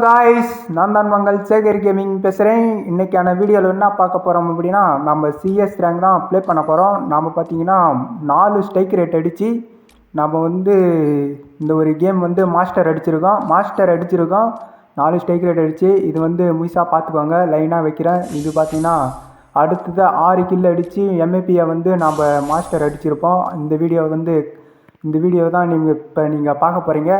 Hello guys நான் தான் Mangal Sekar gaming பேசுகிறேன் இன்றைக்கான வீடியோவில் என்ன பார்க்க போகிறோம் அப்படின்னா நம்ம சிஎஸ் ரேங்க் தான் ப்ளே பண்ண போகிறோம் நாம் பார்த்தீங்கன்னா நாலு ஸ்டைக் ரேட் அடித்து நம்ம வந்து இந்த ஒரு கேம் வந்து மாஸ்டர் அடிச்சிருக்கோம். மாஸ்டர் அடிச்சிருக்கோம். நாலு ஸ்டைக் ரேட் அடித்து இது வந்து முயசாக பார்த்துக்கோங்க. லைனாக வைக்கிறேன். இது பார்த்தீங்கன்னா அடுத்தது ஆறு கில் அடித்து எம்ஏபியை வந்து நம்ம மாஸ்டர் அடிச்சிருப்போம். இந்த வீடியோ வந்து இந்த வீடியோ தான் நீங்கள் இப்போ நீங்கள் பார்க்க போகிறீங்க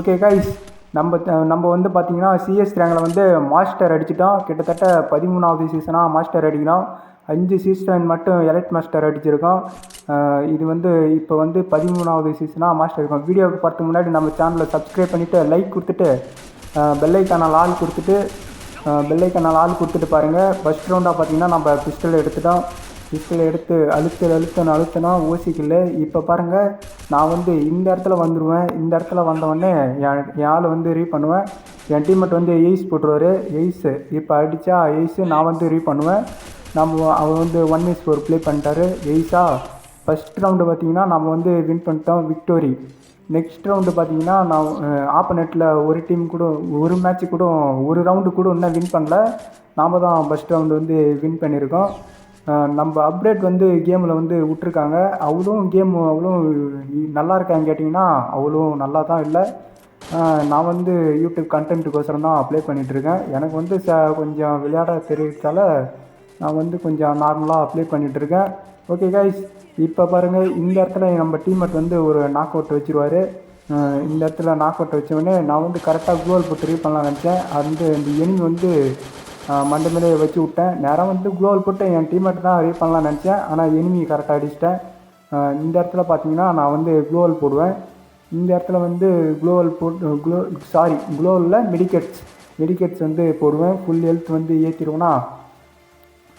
ஓகே காய்ஸ் நம்ம நம்ம வந்து பார்த்தீங்கன்னா சிஎஸ் ரேங்கில் வந்து மாஸ்டர் அடிச்சிட்டோம் கிட்டத்தட்ட பதிமூணாவது சீசனாக மாஸ்டர் அடிக்கிறோம் அஞ்சு சீசன் மட்டும் எலைட் மாஸ்டர் அடிச்சிருக்கோம் இது வந்து இப்போ வந்து பதிமூணாவது சீசனாக மாஸ்டர் இருக்கோம் வீடியோவுக்கு பார்த்து முன்னாடி நம்ம சேனலை சப்ஸ்கிரைப் பண்ணிவிட்டு லைக் கொடுத்துட்டு பெல்லைக்கான ஆள் கொடுத்துட்டு பெல்லைக்கான ஆள் கொடுத்துட்டு பாருங்கள் ஃபஸ்ட் ரவுண்டாக பார்த்தீங்கன்னா நம்ம பிஸ்டல் எடுத்துட்டோம் பிஸ்டல் எடுத்து அழுத்து அழுத்தணும் அழுத்தினா ஓசிக்கல இப்போ பாருங்கள் நான் வந்து இந்த இடத்துல வந்துடுவேன் இந்த இடத்துல வந்தவொடனே என் என் ஆள் வந்து ரீ பண்ணுவேன். என் டீம்மேட் வந்து எய்ஸ் போட்டுருவார். எய்ஸு இப்போ அடித்தா எய்ஸு நான் வந்து ரீ பண்ணுவேன். நம்ம அவர் வந்து ஒன் இஸ் ஃபோர் ப்ளே பண்ணிட்டாரு. எய்ஸா ஃபஸ்ட் ரவுண்டு பார்த்தீங்கன்னா நம்ம வந்து வின் பண்ணிட்டோம் விக்டோரி நெக்ஸ்ட் ரவுண்டு பார்த்தீங்கன்னா நான் ஆப்போனெட்டில் ஒரு டீம் கூட ஒரு மேட்ச் கூட ஒரு ரவுண்டு கூட இன்னும் வின் பண்ணல. நாம் தான் ஃபஸ்ட் ரவுண்டு வந்து வின் பண்ணியிருக்கோம். நம்ம அப்டேட் வந்து கேமில் வந்து விட்ருக்காங்க அவ்வளோ கேம் அவ்வளோ நல்லா இருக்கான்னு கேட்டிங்கன்னா அவ்வளோ நல்லா தான் இல்லை நான் வந்து யூடியூப் கண்டென்ட்டுக்கோசரம் தான் அப்ளை பண்ணிகிட்ருக்கேன் எனக்கு வந்து ச கொஞ்சம் விளையாட தெரிவித்தால நான் வந்து கொஞ்சம் நார்மலாக அப்ளை பண்ணிகிட்ருக்கேன் ஓகே கைஸ் இப்போ பாருங்கள் இந்த இடத்துல நம்ம டீம்மேட் வந்து ஒரு நாக் அவுட் வச்சுருவார் இந்த இடத்துல நாக் அவுட் வச்சவொடனே நான் வந்து கரெக்டாக கோல் போட்டு ரீ பண்ணலாம் நினச்சேன். அது வந்து இந்த எனிமி வந்து மண்டை மேலே வச்சு விட்டேன். நேரம் வந்து குளோவல் போட்டு என் டீம்மேட் தான் ரீ பண்ணலாம் நினச்சேன். ஆனால் எனிமி கரெக்டாக அடிச்சிட்டேன். இந்த இடத்துல பார்த்தீங்கன்னா நான் வந்து குளோவல் போடுவேன். இந்த இடத்துல வந்து குளோவல் போட்டு குளோ சாரி குளோவலில் மெடிக்கெட்ஸ் மெடிக்கெட்ஸ் வந்து போடுவேன். ஃபுல் ஹெல்த் வந்து ஏற்றிடுவோன்னா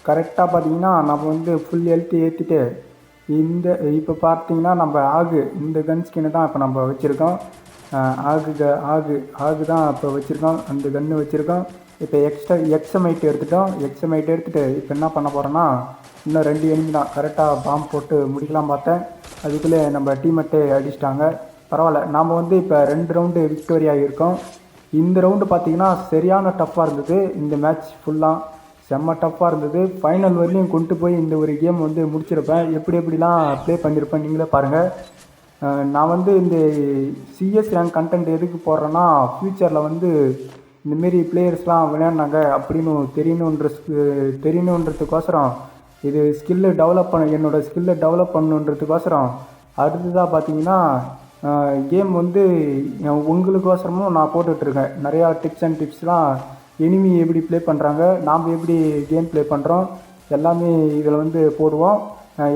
கரெக்டாக பார்த்தீங்கன்னா நம்ம வந்து ஃபுல் ஹெல்த் ஏற்றிட்டு இந்த இப்போ பார்த்தீங்கன்னா நம்ம ஆகு இந்த கன் ஸ்கின்னு தான் இப்போ நம்ம வச்சுருக்கோம். ஆகு க- ஆகு ஆகு தான் இப்போ வச்சுருக்கோம். அந்த கன்று வச்சுருக்கோம். இப்போ எக்ஸ்ட்ரா எக்ஸமைட் எடுத்துட்டோம். எக்ஸமைட் எடுத்துகிட்டு இப்போ என்ன பண்ண போகிறோன்னா இன்னும் ரெண்டு எனிமி தான். கரெக்டாக பாம்பு போட்டு முடிக்கலாம் பார்த்தேன். அதுக்குள்ளே நம்ம டீமெட்டே அடிச்சிட்டாங்க. பரவாயில்ல. நாம் வந்து இப்போ ரெண்டு ரவுண்டு விக்டோரி இருக்கோம். இந்த ரவுண்டு பார்த்தீங்கன்னா சரியான டஃப்பாக இருந்தது. இந்த மேட்ச் ஃபுல்லாக செம்ம டஃப்பாக இருந்தது. ஃபைனல் வரலையும் கொண்டு போய் இந்த ஒரு கேம் வந்து முடிச்சிருப்பேன். எப்படி எப்படிலாம் ப்ளே பண்ணியிருப்பேன் நீங்களே பாருங்கள் நான் வந்து இந்த சிஎஸ் ரேங்க் கண்டென்ட் எதுக்கு போடுறேன்னா ஃப்யூச்சரில் வந்து இந்தமாரி பிளேயர்ஸ்லாம் விளையாடினாங்க. அப்படின்னு தெரியணுன்ற தெரியணுன்றதுக்கோசரம் இது ஸ்கில்லு டெவலப் பண்ண என்னோடய ஸ்கில்லை டெவலப் பண்ணணுன்றதுக்கோசரம் அடுத்ததாக பார்த்தீங்கன்னா கேம் வந்து உங்களுக்கோசரமும் நான் போட்டுட்ருக்கேன். நிறையா டிப்ஸ் அண்ட் டிப்ஸ்லாம் எனிமி எப்படி ப்ளே பண்ணுறாங்க நாம் எப்படி கேம் ப்ளே பண்ணுறோம் எல்லாமே இதில் வந்து போடுவோம்.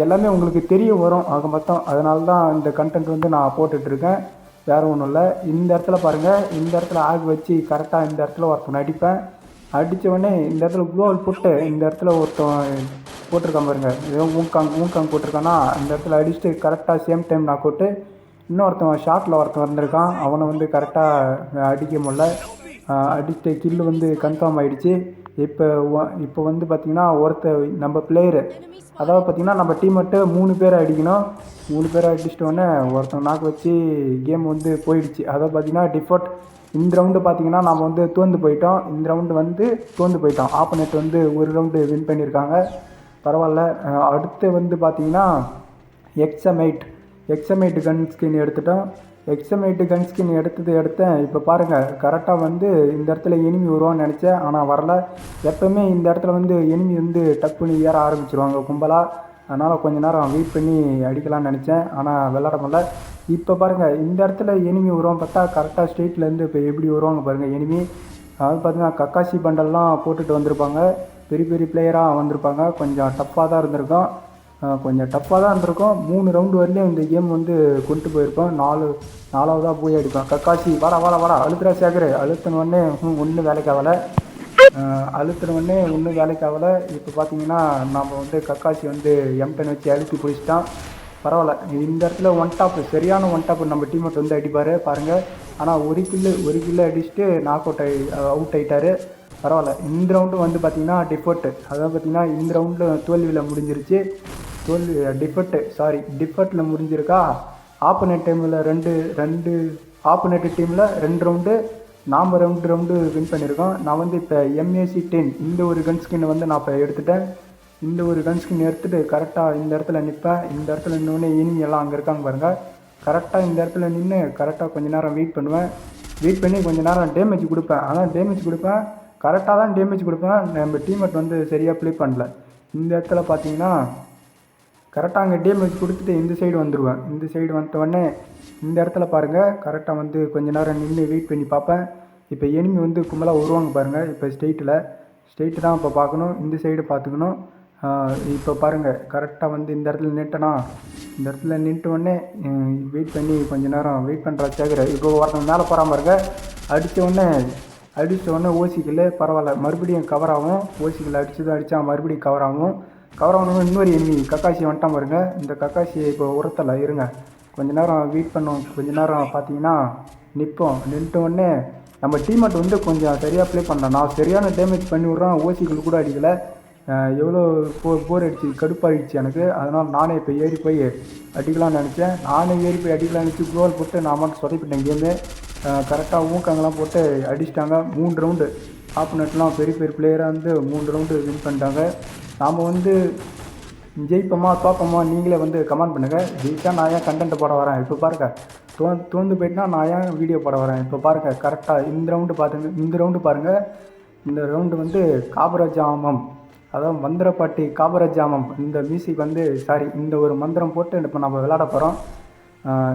எல்லாமே உங்களுக்கு தெரிய வரும் ஆக மொத்தம். அதனால தான் இந்த கண்டென்ட் வந்து நான் போட்டுட்ருக்கேன். வேறு ஒன்றும் இல்லை. இந்த இடத்துல பாருங்கள் இந்த இடத்துல ஆகு வச்சு கரெக்டாக இந்த இடத்துல ஒருத்தன் அடிப்பேன். அடித்த உடனே இந்த இடத்துல குளோவல் போட்டு இந்த இடத்துல ஒருத்தன் போட்டிருக்கான் பாருங்க. ஏதோ ஊங்காங் ஊங்காங் போட்டிருக்கானா இந்த இடத்துல அடிச்சுட்டு கரெக்டாக சேம் டைம் நான் போட்டு இன்னொருத்தன் ஷார்ட்டில் ஒருத்தன் வந்திருக்கான். அவனை வந்து கரெக்டாக அடிக்க முடில அடிச்சுட்டு கில்லு வந்து கன்ஃபார்ம் ஆகிடுச்சு இப்போ இப்போ வந்து பார்த்திங்கன்னா ஒருத்த நம்ம பிளேயரு அதாவது பார்த்திங்கன்னா நம்ம டீம் மூணு பேர் அடிக்கணும். மூணு பேர் அடிச்சிட்டோடனே ஒருத்தன் நாக்கு வச்சு கேம் வந்து போயிடுச்சு. அதாவது பார்த்திங்கன்னா டிஃபோர்ட் இந்த ரவுண்டு பார்த்திங்கன்னா நம்ம வந்து தோந்து போயிட்டோம். இந்த ரவுண்டு வந்து தோந்து போயிட்டோம். ஆப்போனெட் வந்து ஒரு ரவுண்டு வின் பண்ணியிருக்காங்க. பரவாயில்ல. அடுத்து வந்து பார்த்தீங்கன்னா எக்ஸமைட் எக்ஸமைட் கன் ஸ்கின் எடுத்துட்டோம். எக்ஸமேட்டு கன் ஸ்கின் எடுத்தது எடுத்தேன் இப்போ பாருங்கள் கரெக்டாக வந்து இந்த இடத்துல எனிமி வருவான்னு நினச்சேன். ஆனால் வரல. எப்போவுமே இந்த இடத்துல வந்து எனிமி வந்து டப்புன்னு ஏற ஆரம்பிச்சிருவாங்க கும்பலாக அதனால் கொஞ்ச நேரம் வெயிட் பண்ணி அடிக்கலாம்னு நினச்சேன். ஆனால் விளாட முடியல. இப்போ பாருங்கள் இந்த இடத்துல எனிமி வருவோம் பார்த்தா கரெக்டாக ஸ்ட்ரீட்லேருந்து இப்போ எப்படி வருவாங்க பாருங்கள் எனிமி அதாவது பார்த்தீங்கன்னா கக்காசி பண்டல்லாம் போட்டுட்டு வந்திருப்பாங்க. பெரிய பெரிய பிளேயராக வந்திருப்பாங்க. கொஞ்சம் டப்பாக தான் இருந்திருக்கும். கொஞ்சம் டஃப்பாக தான் இருந்திருக்கும். மூணு ரவுண்டு வரலையும் இந்த கேம் வந்து கொண்டு போயிருக்கோம் நாலு நாலாவதாக போய் அடிப்போம் கக்காசி வாடா வாடா வாடா. அழுத்துறா சேகர். அழுத்தினோடனே ஒன்றும் வேலைக்கு ஆகலை. அழுத்தின உடனே ஒன்றும் வேலைக்கு ஆகலை. இப்போ பார்த்தீங்கன்னா நம்ம வந்து கக்காசி வந்து எம்டன் வச்சு அழுத்தி பிடிச்சிட்டான். பரவாயில்ல. இந்த இடத்துல ஒன் டாப் சரியான ஒன் டாப் நம்ம டீமெட் வந்து அடிப்பார். பாருங்கள் ஆனால் ஒரு கில்லு ஒரு கில்லு அடிச்சுட்டு நாக் அவுட் ஆகி அவுட் ஆகிட்டாரு பரவாயில்ல. இந்த ரவுண்டு வந்து பார்த்திங்கன்னா டிஃபர்ட்டு அதாவது பார்த்தீங்கன்னா இந்த ரவுண்டில் தோல்வியில் முடிஞ்சிருச்சு. தோல்வி டிஃபர்ட்டு சாரி டிஃபர்ட்டில் முடிஞ்சிருக்கா? ஆப்போனட் டைமில் ரெண்டு ரெண்டு ஆப்போனட் டீமில் ரெண்டு ரவுண்டு நாம் ரவுண்டு ரவுண்டு வின் பண்ணியிருக்கோம் நான் வந்து இப்போ எம்ஏசி டென் இந்த ஒரு கன் ஸ்கின் வந்து நான் இப்போ எடுத்துட்டேன். இந்த ஒரு கன் ஸ்கின் எடுத்துகிட்டு கரெக்டாக இந்த இடத்துல நிற்பேன் இந்த இடத்துல நின்னோடனே இனிமி எல்லாம் அங்கே இருக்காங்க பாருங்கள் கரெக்டாக இந்த இடத்துல நின்று கரெக்டாக கொஞ்ச நேரம் வெயிட் பண்ணுவேன். வெயிட் பண்ணி கொஞ்ச நேரம் டேமேஜ் கொடுப்பேன். ஆனால் டேமேஜ் கொடுப்பேன். கரெக்டாக தான் டேமேஜ் கொடுப்பேன். நம்ம டீம்மேட் வந்து சரியாக ப்ளே பண்ணல. இந்த இடத்துல பார்த்தீங்கன்னா கரெக்டாக அங்கே டேமேஜ் கொடுத்துட்டு இந்த சைடு வந்துடுவேன் இந்த சைடு வந்தவொடனே இந்த இடத்துல பாருங்கள் கரெக்டாக வந்து கொஞ்ச நேரம் நின்று வெயிட் பண்ணி பார்ப்பேன். இப்போ எனிமி வந்து கும்பலாக வருவாங்க பாருங்கள் இப்போ ஸ்ட்ரெயிட்டில் ஸ்ட்ரெயிட்டு தான் இப்போ பார்க்கணும் இந்த சைடு பார்த்துக்கணும். இப்போ பாருங்கள் கரெக்டாக வந்து இந்த இடத்துல நின்ட்டனா இந்த இடத்துல நின்ட்ட உடனே வெயிட் பண்ணி கொஞ்ச நேரம் வெயிட் பண்ணுற சேகர. இப்போ ஒருத்தன் மேலே போகிறான் பாருங்க அடித்த உடனே அடித்த உடனே ஓசிக்கல் பரவாயில்ல மறுபடியும் கவர் ஆகும். ஓசிக்கல் தான் அடித்தா மறுபடியும் கவர் ஆகும். கவர் ஆகணும் இன்னொரு எண்ணி கக்காசி வந்துட்டான் பாருங்க. இந்த கக்காசியை இப்போ உரத்தலை இருங்க. கொஞ்ச நேரம் வெயிட் பண்ணோம். கொஞ்ச நேரம் பார்த்தீங்கன்னா நிற்போம் நின்ட்ட உடனே நம்ம டீமேட் வந்து கொஞ்சம் சரியாக ப்ளே பண்ணலாம். நான் சரியான டேமேஜ் பண்ணி விட்றேன். ஓசிகள் கூட அடிக்கலை. எவ்வளோ போ போர் அடிச்சு கடுப்பாகிடுச்சு எனக்கு. அதனால் நானே இப்போ ஏறி போய் அடிக்கலாம்னு நினச்சேன். நானே ஏறி போய் அடிக்கலாம்னு நினச்சி கோல் போட்டு நான் மட்டும் சொதப்பிட்டேன் கேமு கரெக்டாக ஊக்கங்கெல்லாம் போட்டு அடிச்சிட்டாங்க. மூணு ரவுண்டு ஆப்போனட்லாம் பெரிய பெரிய பிளேயராக வந்து மூணு ரவுண்டு வின் பண்ணிட்டாங்க. நாம் வந்து ஜெயிப்போமா தோப்போமா நீங்களே வந்து கமெண்ட் பண்ணுங்கள் ஜெயிச்சா நான் ஏன் கண்டென்ட் போட வரேன்? இப்போ பாருங்க. தோ தோந்து போயிட்டுனா நான் ஏன் வீடியோ போட வரேன்? இப்போ பாருங்க கரெக்டாக இந்த ரவுண்டு பார்த்துங்க இந்த ரவுண்டு பாருங்கள் இந்த ரவுண்டு வந்து காபரஜாமம். அதாவது மந்திரப்பாட்டி காபரஜாமம். இந்த மியூசிக் வந்து சாரி இந்த ஒரு மந்திரம் போட்டு இப்போ நம்ம விளாட போகிறோம்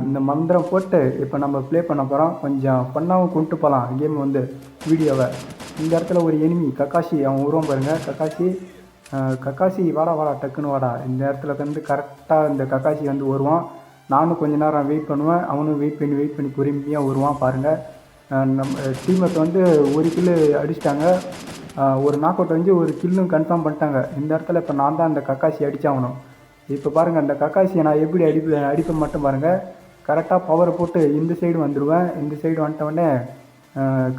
இந்த மந்திரம் போட்டு இப்போ நம்ம ப்ளே பண்ண போகிறோம் கொஞ்சம் பண்ணாவும் கொண்டு போகலாம் கேம் வந்து வீடியோவை இந்த இடத்துல ஒரு எனிமி கக்காஷி அவன் உருவம் பாருங்கள் கக்காஷி கக்காசி வாடா வாடா டக்குன்னு வாடா. இந்த இடத்துல வந்து கரெக்டாக இந்த கக்காசி வந்து வருவான். நானும் கொஞ்ச நேரம் வெயிட் பண்ணுவேன். அவனும் வெயிட் பண்ணி வெயிட் பண்ணி பொறுமையாக வருவான் பாருங்கள் நம்ம டீமத்தை வந்து ஒரு கில்லு அடிச்சிட்டாங்க. ஒரு நாக் அவுட் வந்து ஒரு கில்லும் கன்ஃபார்ம் பண்ணிட்டாங்க. இந்த இடத்துல இப்போ நான் தான் அந்த கக்காசி அடித்தாகணும் இப்போ பாருங்கள் அந்த கக்காசியை நான் எப்படி அடிப்பேன் அடிப்பேன் மட்டும் பாருங்கள் கரெக்டாக பவரை போட்டு இந்த சைடு வந்துடுவேன் இந்த சைடு வந்துட்டவுடனே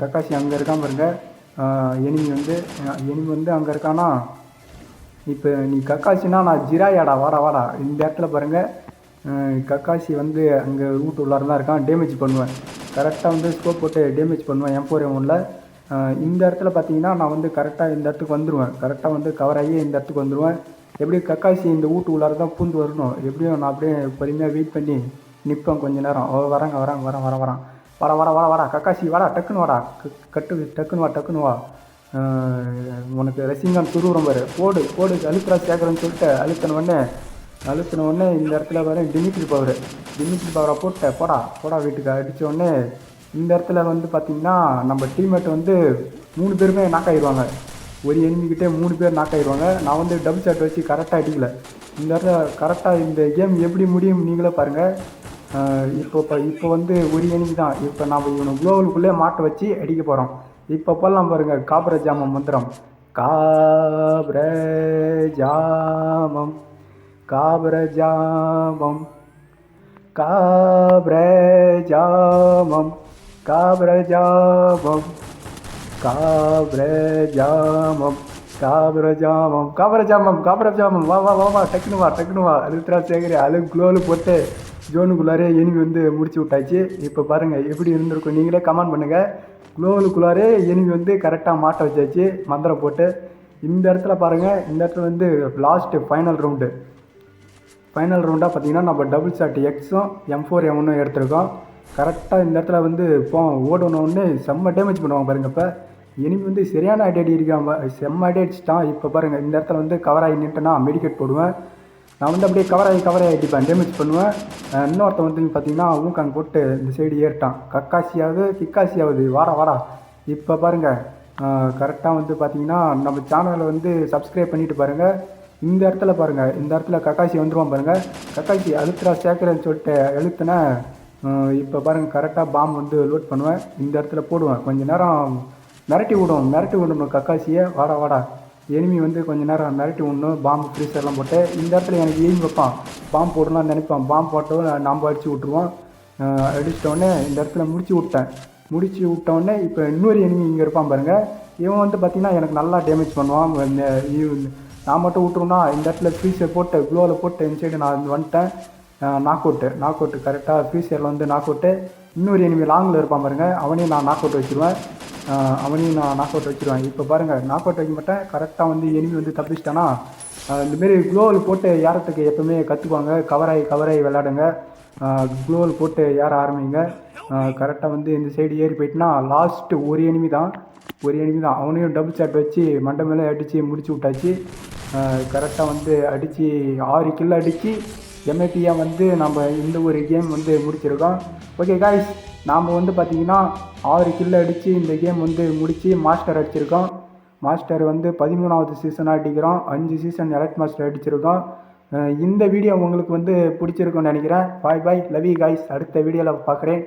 கக்காசி அங்கே இருக்கான் பாருங்கள் எனிமி வந்து எனிமி வந்து அங்கே இருக்கானா? இப்போ நீ கக்காசினா நான் ஜிராயாடா வாடா வாடா. இந்த இடத்துல பாருங்க. கக்காசி வந்து அங்கே ரூட் உள்ளார தான் இருக்கான் டேமேஜ் பண்ணுவேன். கரெக்டாக வந்து ஸ்கோப் போட்டு டேமேஜ் பண்ணுவேன் எம் ஃபோர் எம் இந்த இடத்துல பார்த்தீங்கன்னா நான் வந்து கரெக்டாக இந்த இடத்துக்கு வந்துடுவேன் கரெக்டாக வந்து கவர் ஆகி இந்த இடத்துக்கு வந்துடுவேன் எப்படி கக்காசி இந்த வீட்டு உள்ளார தான் பூந்து வரணும்? எப்படியும் நான் அப்படியே பொறுமையாக வெயிட் பண்ணி நிற்பேன் கொஞ்ச நேரம். ஓ வராங்க வராங்க வரேன் வர வரான் வாடா வாடா வாடா வாடா. கக்காசி வாடா டக்குன்னு வாடா. கட்டு டக்குன்னு வா டக்குன்னு வா. உனக்கு ரசிங்கான் துருவுறம் பாரு. போடு போடு அழுத்துறா சேர்க்குறேன்னு சொல்லிட்டு அழுத்தின உடனே அழுத்தின உடனே இந்த இடத்துல பாரு டிமிட்ரி பவர் டிமிட்ரி பவரை போட்ட போடா போடா வீட்டுக்கு. அடித்த உடனே இந்த இடத்துல வந்து பார்த்தீங்கன்னா நம்ம டீம்மேட் வந்து மூணு பேருமே நாக் ஆகிடுவாங்க ஒரு எனிமிக்கிட்டே மூணு பேர் நாக் ஆகிடுவாங்க நான் வந்து டபுள் ஷாட் வச்சு கரெக்டாக அடிக்கல. இந்த இடத்துல கரெக்டாக இந்த கேம் எப்படி முடியும் நீங்களே பாருங்கள் இப்போ இப்போ இப்போ வந்து ஒரு எனிமி தான். இப்போ நாம் இவனை குளோவலுக்குள்ளே மாட்டை வச்சு அடிக்க போகிறோம் இப்போ போடலாம் பாருங்கள் காபர ஜாமம் மந்திரம். காபர ஜாமம் காபர ஜாமம் காபர ஜாமம் காபர ஜாமம் காபரஜாமம் காபரஜாமம் காபரஜாமம் காபரஜாமம் வா வா வா வா டக்குனு வா டக்குனு வா. அழுத்துறா சேகரி அழு குளோவில் போட்டு ஜோனுக்குள்ளாரே எனிமி வந்து முடிச்சு விட்டாச்சு. இப்போ பாருங்கள் எப்படி இருந்திருக்கும்? நீங்களே கமெண்ட் பண்ணுங்கள் குளோவலுக்குள்ளாரே எனிமி வந்து கரெக்டாக மாட்ட வச்சாச்சு. மந்திரம் போட்டு. இந்த இடத்துல பாருங்கள் இந்த இடத்துல வந்து லாஸ்ட்டு ஃபைனல் ரவுண்டு ஃபைனல் ரவுண்டாக பார்த்தீங்கன்னா நம்ம டபுள் ஷாட் எக்ஸும் எம் ஃபோர் எம் ஒன்றும் எடுத்திருக்கோம். கரெக்டாக இந்த இடத்துல வந்து போ ஓடணுன்னு செம்ம டேமேஜ் பண்ணுவாங்க பாருங்க இப்போ. எனிமி வந்து சரியான அடி அடி இருக்காங்க செம்ம அடி அடிச்சிட்டான். இப்போ பாருங்கள் இந்த இடத்துல வந்து கவர் ஆகி நின்ட்டேன்னா மெடிக்கெட் போடுவேன். நான் வந்து அப்படியே கவர் ஆகி கவர் ஆகி அடிப்பேன் டேமேஜ் பண்ணுவேன். இன்னொருத்தன் வந்து பார்த்தீங்கன்னா ஊக்கான் போட்டு இந்த சைடு ஏறிட்டான். கக்காசியாவது கிக்காசியாவது வாடா வாடா. இப்போ பாருங்கள் கரெக்டாக வந்து பார்த்தீங்கன்னா நம்ம சேனலை வந்து சப்ஸ்கிரைப் பண்ணிட்டு பாருங்கள் இந்த இடத்துல பாருங்கள் இந்த இடத்துல கக்காசி வந்துருவான் பாருங்கள் கக்காசி அழுத்துறா சேர்க்குறேன்னு சொல்லிட்டு அழுத்தின இப்போ பாருங்கள் கரெக்டாக பாம் வந்து லோட் பண்ணுவேன். இந்த இடத்துல போடுவேன். கொஞ்ச நேரம் மிரட்டி விடும். மிரட்டி விடணும் கக்காசியை. வாடா வாடா. எனிமி வந்து கொஞ்ச நேரம் மிரட்டி ஒன்று பாம்பு ஃப்ரீசர்லாம் போட்டு இந்த இடத்துல எனக்கு எய்ம் வைப்பான். பாம்பு போடணும்னு நினைப்பான். பாம்பு போட்டவும் நாம் அடித்து விட்ருவோம் அஹ் இந்த இடத்துல முடிச்சு விட்டேன். முடிச்சு விட்ட இப்போ இன்னொரு எனிமி இங்கே இருப்பான் பாருங்கள் இவன் வந்து பார்த்தீங்கன்னா எனக்கு நல்லா டேமேஜ் பண்ணுவான். இந்த நான் மட்டும் விட்டுருனா இந்த இடத்துல ஃப்ரீசர் போட்டு க்ளோவில் போட்டு இந்த சைடு நான் வந்து வந்துட்டேன் நாக் அவுட்டு நாக் அவுட்டு கரெக்டாக ஃப்ரீசரில் வந்து நாக் அவுட்டு இன்னொரு எனிமி லாங்கில் இருப்பான் பாருங்கள் அவனையும் நான் நாக் அவுட் வச்சுருவேன். அவனையும் நான் நாக் அவுட் வச்சுருவேன். இப்போ பாருங்கள் நாக் அவுட் வைக்க மாட்டேன். கரெக்டாக வந்து எனிமி வந்து தப்பிச்சிட்டானா இந்தமாரி குளோவல் போட்டு ஏறத்துக்கு எப்பவுமே கற்றுக்குவாங்க கவராகி கவராகி விளாடுங்க குளோவல் போட்டு ஏற ஆரம்பிங்க. கரெக்டாக வந்து இந்த சைடு ஏறி போயிட்டுனா லாஸ்ட்டு ஒரு எனிமி தான். ஒரு எனிமி தான். அவனையும் டபுள் சாட் வச்சு மண்டை மேலே அடித்து முடிச்சு விட்டாச்சு. கரெக்டாக வந்து அடித்து ஆறு கில் அடித்து எம்ஐபியாக வந்து நம்ம இந்த ஒரு கேம் வந்து முடிச்சிருக்கோம். ஓகே காய்ஸ் நாம் வந்து பார்த்திங்கன்னா ஆறு கில்லு அடித்து இந்த கேம் வந்து முடித்து மாஸ்டர் அடிச்சிருக்கோம். மாஸ்டர் வந்து பதிமூணாவது சீசனாக அடிக்கிறோம். அஞ்சு சீசன் எலக்ட் மாஸ்டர் அடிச்சிருக்கோம். இந்த வீடியோ உங்களுக்கு வந்து பிடிச்சிருக்கும்னு நினைக்கிறேன். Bye bye love you guys அடுத்த வீடியோவில் பார்க்குறேன்.